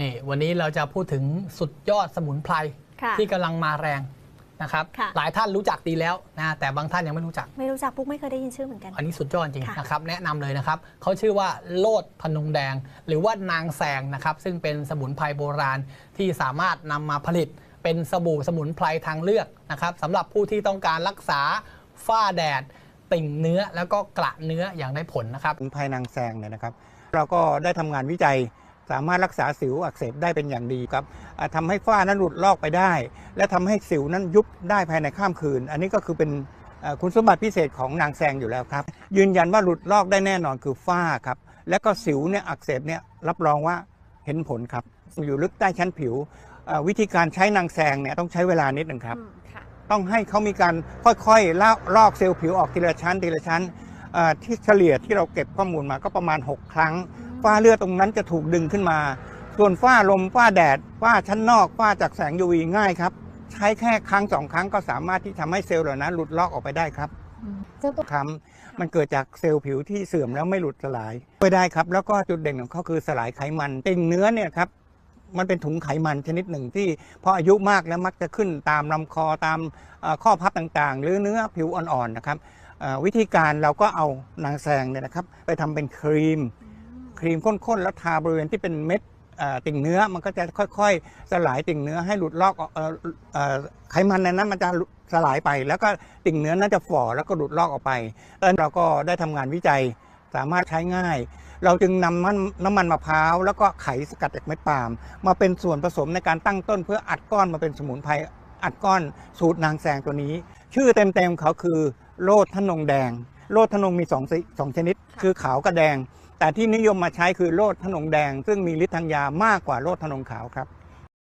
นี่วันนี้เราจะพูดถึงสุดยอดสมุนไพรค่ะที่กำลังมาแรงนะครับค่ะหลายท่านรู้จักดีแล้วนะแต่บางท่านยังไม่รู้จัก ไม่รู้จักปุ๊กไม่เคยได้ยินชื่อเหมือนกัน อันนี้สุดยอดจริงค่ะนะครับแนะนำเลยนะครับเขาชื่อว่าโลดพนงแดง หรือว่านางแซงนะครับ ซึ่งเป็นสมุนไพรโบราณที่สามารถนำมาผลิต เป็นสบู่สมุนไพรทางเลือกนะครับสำหรับผู้ที่ต้องการรักษาฝ้าแดด ติ่งเนื้อแล้วก็กระเนื้ออย่างได้ผลนะครับสมุนไพรนางแซงเนี่ยนะครับ เราก็ได้ทำงานวิจัย สามารถรักษาสิวอักเสบได้เป็นอย่างดีครับอ่าทำให้ฝ้านั้นหลุดลอกไปได้ และทำให้สิวนั้นยุบได้ภายในข้ามคืน อันนี้ก็คือเป็นเอ่อคุณสมบัติพิเศษของนางแซงอยู่แล้วครับ ยืนยันว่าหลุดลอกได้แน่นอนคือฝ้าครับ และก็สิวเนี่ยอักเสบเนี่ยรับรองว่าเห็นผลครับ อยู่ลึกใต้ชั้นผิวเอ่อวิธีการใช้นางแซงเนี่ยต้องใช้เวลานิดหนึ่งครับอืมค่ะต้องให้เขามีการค่อยๆลอกลอกเซลล์ผิวออกทีละชั้นทีละชั้นเอ่อที่เฉลี่ยที่เราเก็บข้อมูลมาก็ประมาณ 6 ครั้ง ฝ้าเลือดตรงนั้นจะถูกดึงขึ้นมา ส่วนฝ้าลมฝ้าแดดฝ้าชั้นนอกฝ้าจากแสง UV ง่ายครับ ใช้แค่ครั้งสองครั้งก็สามารถที่ทำให้เซลล์เหล่านั้นหลุดลอกออกไปได้ครับเจ้าตัวครับมันเกิดจากเซลล์ผิวที่เสื่อมแล้วไม่หลุดสลายไปได้ครับ แล้วก็จุดเด่นของเขาคือสลายไขมันติ่งเนื้อเนี่ยครับมันเป็นถุงไขมันชนิดหนึ่งที่พออายุมากแล้วมักจะขึ้นตามลำคอตามเอ่อข้อพับต่างๆ หรือเนื้อผิวอ่อนๆนะครับเอ่อวิธีการเราก็เอานางแซงเนี่ยนะครับ ไปทำเป็นครีม ครีมข้นๆ แล้วทาบริเวณที่เป็นเม็ดติ่งเนื้อมันก็จะค่อยๆ สลายติ่งเนื้อให้หลุดลอกไขมันในนั้นมันจะสลายไป แล้วก็ติ่งเนื้อนั้นจะฝ่อแล้วก็หลุดลอกออกไปเราก็ได้ทำงานวิจัยสามารถใช้ง่าย เราจึงนำมันน้ำมันมะพร้าว แล้วก็ไขสกัดจากเม็ดปาล์มมาเป็นส่วนผสมในการตั้งต้น เพื่ออัดก้อนมาเป็นสมุนไพรอัดก้อนสูตรนางแซงตัวนี้ ชื่อเต็มๆเขาคือโลดทนงแดง โลดทนงมีสองสองชนิด คือขาวกับแดง แต่ที่นิยมมาใช้คือโลดทนงแดง ซึ่งมีฤทธิ์ทางยามากกว่าโลดทนงขาวครับ